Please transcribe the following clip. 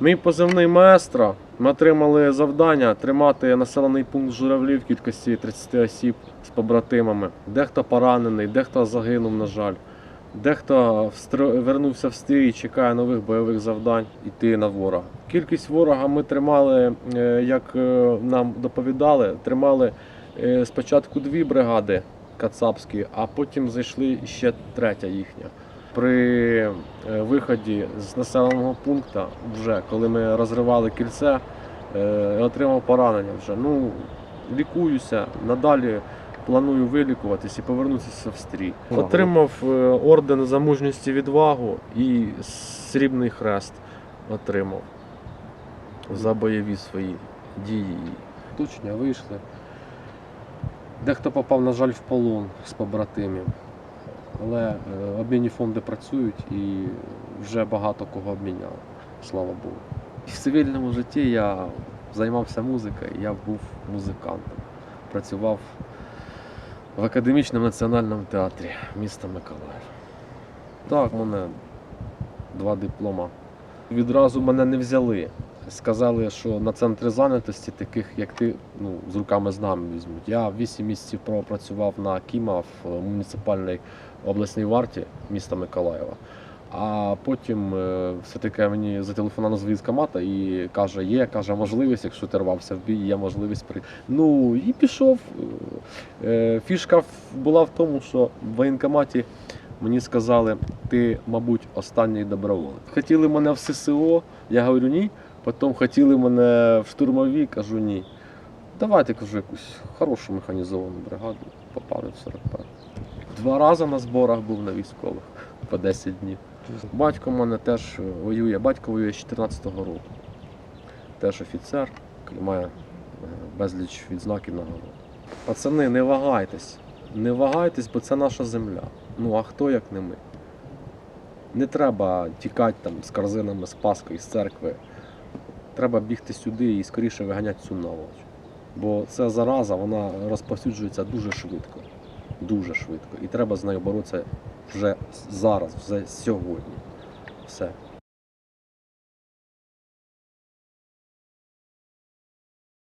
Мій позивний маестро. Ми отримали завдання тримати населений пункт журавлів в кількості 30 осіб з побратимами. Дехто поранений, дехто загинув, на жаль. Дехто вернувся в стрій і чекає нових бойових завдань йти на ворога. Кількість ворога ми тримали, е, як е, нам доповідали, тримали е, спочатку дві бригади кацапські, а потім зайшли ще третя їхня. При е, виході з населеного пункту, вже коли ми розривали кільце, е, отримав поранення вже. Ну, лікуюся, надалі планую вилікуватись і повернутися в стрій. Отримав е, орден за мужність і відвагу і срібний хрест отримав за бойові свої дії. Точно вийшли. Дехто попав, на жаль, в полон з побратимів. Але е, обмінні фонди працюють і вже багато кого обміняли, слава Богу. В цивільному житті я займався музикою, я був музикантом. Працював в академічному національному театрі міста Миколаїв. Так, у мене два диплома. Відразу мене не взяли. Сказали, що на центрі зайнятості таких, як ти, ну, з руками з нами візьмуть. Я 8 місяців пропрацював на Кіма в муніципальній обласній варті міста Миколаєва. А потім е, все-таки мені зателефонував з військкомата і каже, є каже, можливість, якщо ти рвався в бій, є можливість при. Ну і пішов. Е, Фішка була в тому, що в воєнкоматі мені сказали, ти, мабуть, останній доброволець. Хотіли мене в ССО, я говорю ні. Потім хотіли мене в штурмові, кажу ні. Давайте кажу якусь хорошу механізовану бригаду, попали в 41. Два рази на зборах був на військових по 10 днів. Батько в мене теж воює. Батько воює з 14-го року. Теж офіцер, має е, безліч відзнаків нагород. Пацани, не вагайтесь. Не вагайтесь, бо це наша земля. Ну а хто як не ми? Не треба тікати там з корзинами, з паскою, з церкви. Треба бігти сюди і скоріше виганяти цю наволоч. Бо ця зараза вона розповсюджується дуже швидко. Дуже швидко. І треба з нею боротися вже зараз, вже сьогодні. Все.